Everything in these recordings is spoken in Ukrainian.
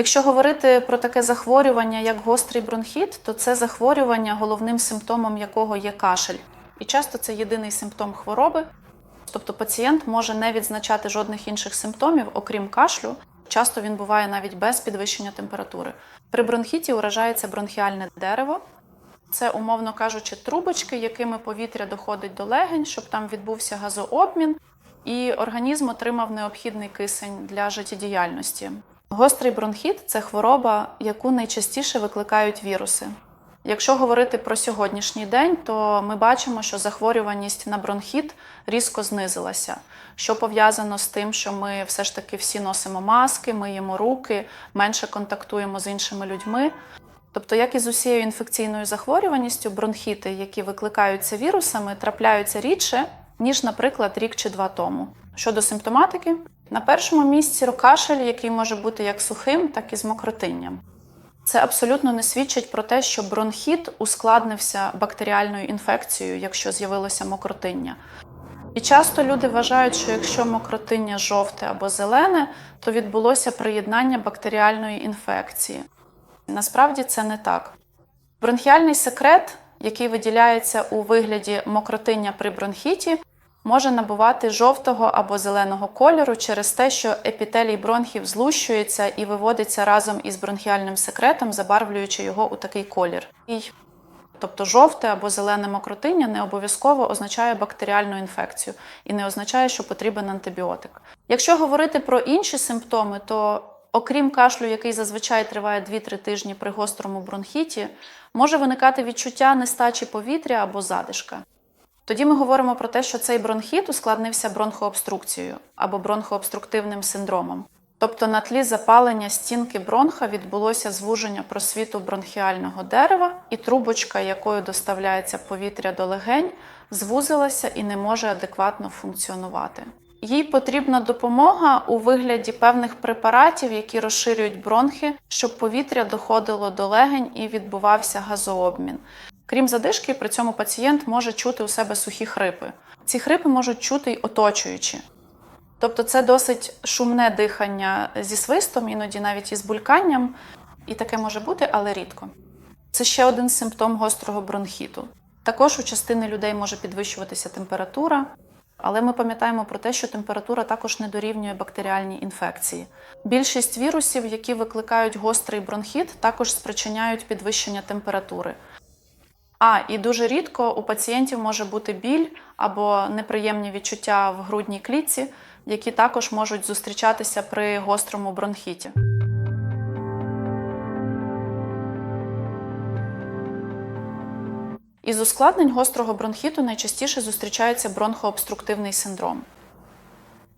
Якщо говорити про таке захворювання, як гострий бронхіт, то це захворювання, головним симптомом якого є кашель. І часто це єдиний симптом хвороби. Тобто пацієнт може не відзначати жодних інших симптомів, окрім кашлю. Часто він буває навіть без підвищення температури. При бронхіті уражається бронхіальне дерево. Це, умовно кажучи, трубочки, якими повітря доходить до легень, щоб там відбувся газообмін, і організм отримав необхідний кисень для життєдіяльності. Гострий бронхіт це хвороба, яку найчастіше викликають віруси. Якщо говорити про сьогоднішній день, то ми бачимо, що захворюваність на бронхіт різко знизилася, що пов'язано з тим, що ми все ж таки всі носимо маски, миємо руки, менше контактуємо з іншими людьми. Тобто, як і з усією інфекційною захворюваністю, бронхіти, які викликаються вірусами, трапляються рідше, ніж, наприклад, рік чи два тому. Щодо симптоматики, на першому місці кашель, який може бути як сухим, так і з мокротинням. Це абсолютно не свідчить про те, що бронхіт ускладнився бактеріальною інфекцією, якщо з'явилося мокротиння. І часто люди вважають, що якщо мокротиння жовте або зелене, то відбулося приєднання бактеріальної інфекції. Насправді це не так. Бронхіальний секрет, який виділяється у вигляді мокротиння при бронхіті, може набувати жовтого або зеленого кольору через те, що епітелій бронхів злущується і виводиться разом із бронхіальним секретом, забарвлюючи його у такий колір. Тобто жовте або зелене мокротиння не обов'язково означає бактеріальну інфекцію і не означає, що потрібен антибіотик. Якщо говорити про інші симптоми, то Окрім кашлю, який зазвичай триває 2-3 тижні при гострому бронхіті, може виникати відчуття нестачі повітря або задишка. Тоді ми говоримо про те, що цей бронхіт ускладнився бронхообструкцією або бронхообструктивним синдромом. Тобто на тлі запалення стінки бронха відбулося звуження просвіту бронхіального дерева, і трубочка, якою доставляється повітря до легень, звузилася і не може адекватно функціонувати. Їй потрібна допомога у вигляді певних препаратів, які розширюють бронхи, щоб повітря доходило до легень і відбувався газообмін. Крім задишки, при цьому пацієнт може чути у себе сухі хрипи. Ці хрипи можуть чути й оточуючі. Тобто це досить шумне дихання зі свистом, іноді навіть із бульканням, і таке може бути, але рідко. Це ще один симптом гострого бронхіту. Також у частини людей може підвищуватися температура. Але ми пам'ятаємо про те, що температура також не дорівнює бактеріальній інфекції. Більшість вірусів, які викликають гострий бронхіт, також спричиняють підвищення температури. А, і дуже рідко у пацієнтів може бути біль або неприємні відчуття в грудній клітці, які також можуть зустрічатися при гострому бронхіті. Із ускладнень гострого бронхіту найчастіше зустрічається бронхообструктивний синдром.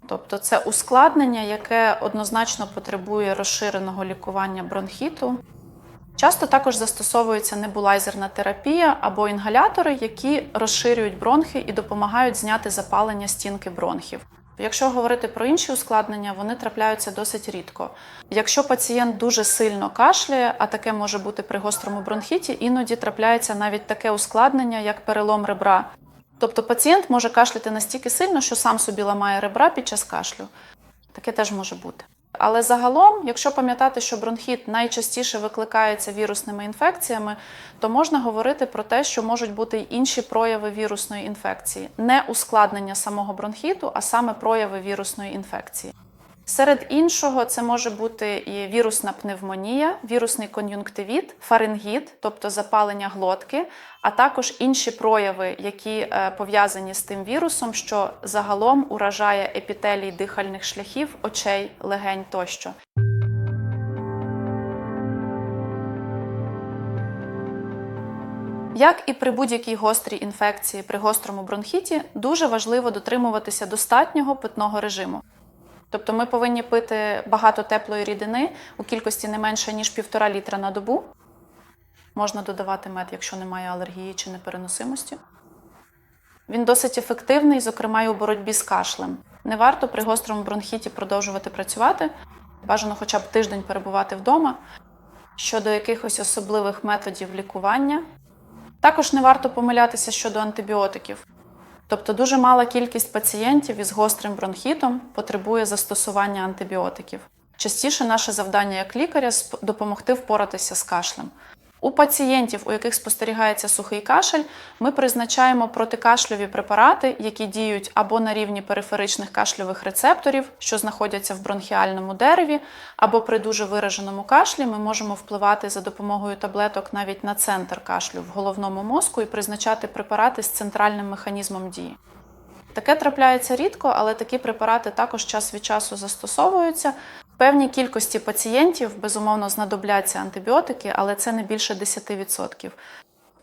Тобто це ускладнення, яке однозначно потребує розширеного лікування бронхіту. Часто також застосовується небулайзерна терапія або інгалятори, які розширюють бронхи і допомагають зняти запалення стінки бронхів. Якщо говорити про інші ускладнення, вони трапляються досить рідко. Якщо пацієнт дуже сильно кашляє, а таке може бути при гострому бронхіті, іноді трапляється навіть таке ускладнення, як перелом ребра. Тобто пацієнт може кашляти настільки сильно, що сам собі ламає ребра під час кашлю. Таке теж може бути. Але загалом, якщо пам'ятати, що бронхіт найчастіше викликається вірусними інфекціями, то можна говорити про те, що можуть бути й інші прояви вірусної інфекції, не ускладнення самого бронхіту, а саме прояви вірусної інфекції. Серед іншого, це може бути і вірусна пневмонія, вірусний кон'юнктивіт, фарингіт, тобто запалення глотки, а також інші прояви, які е, пов'язані з тим вірусом, що загалом уражає епітелій дихальних шляхів, очей, легень тощо. Як і при будь-якій гострій інфекції при гострому бронхіті, дуже важливо дотримуватися достатнього питного режиму. Тобто ми повинні пити багато теплої рідини у кількості не менше, ніж півтора літра на добу. Можна додавати мед, якщо немає алергії чи непереносимості. Він досить ефективний, зокрема, і у боротьбі з кашлем. Не варто при гострому бронхіті продовжувати працювати, бажано хоча б тиждень перебувати вдома. Щодо якихось особливих методів лікування, також не варто помилятися щодо антибіотиків. Тобто дуже мала кількість пацієнтів із гострим бронхітом потребує застосування антибіотиків. Частіше наше завдання як лікаря допомогти впоратися з кашлем. У пацієнтів, у яких спостерігається сухий кашель, ми призначаємо протикашльові препарати, які діють або на рівні периферичних кашльових рецепторів, що знаходяться в бронхіальному дереві, або при дуже вираженому кашлі ми можемо впливати за допомогою таблеток навіть на центр кашлю в головному мозку і призначати препарати з центральним механізмом дії. Таке трапляється рідко, але такі препарати також час від часу застосовуються. Певній кількості пацієнтів безумовно знадобляться антибіотики, але це не більше 10%.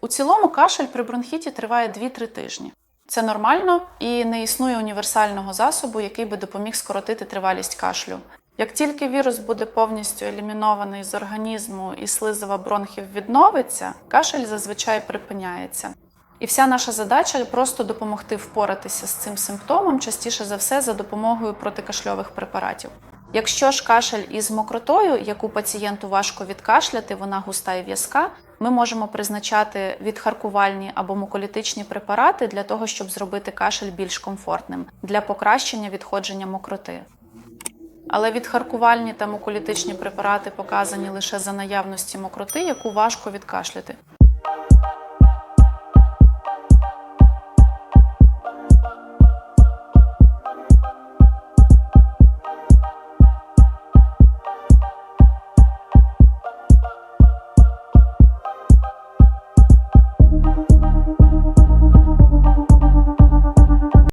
У цілому кашель при бронхіті триває 2-3 тижні. Це нормально і не існує універсального засобу, який би допоміг скоротити тривалість кашлю. Як тільки вірус буде повністю елімінований з організму і слизова бронхів відновиться, кашель зазвичай припиняється. І вся наша задача просто допомогти впоратися з цим симптомом, частіше за все за допомогою протикашльових препаратів. Якщо ж кашель із мокротою, яку пацієнту важко відкашляти, вона густа і в'язка, ми можемо призначати відхаркувальні або муколітичні препарати для того, щоб зробити кашель більш комфортним для покращення відходження мокроти. Але відхаркувальні та муколітичні препарати показані лише за наявності мокроти, яку важко відкашляти.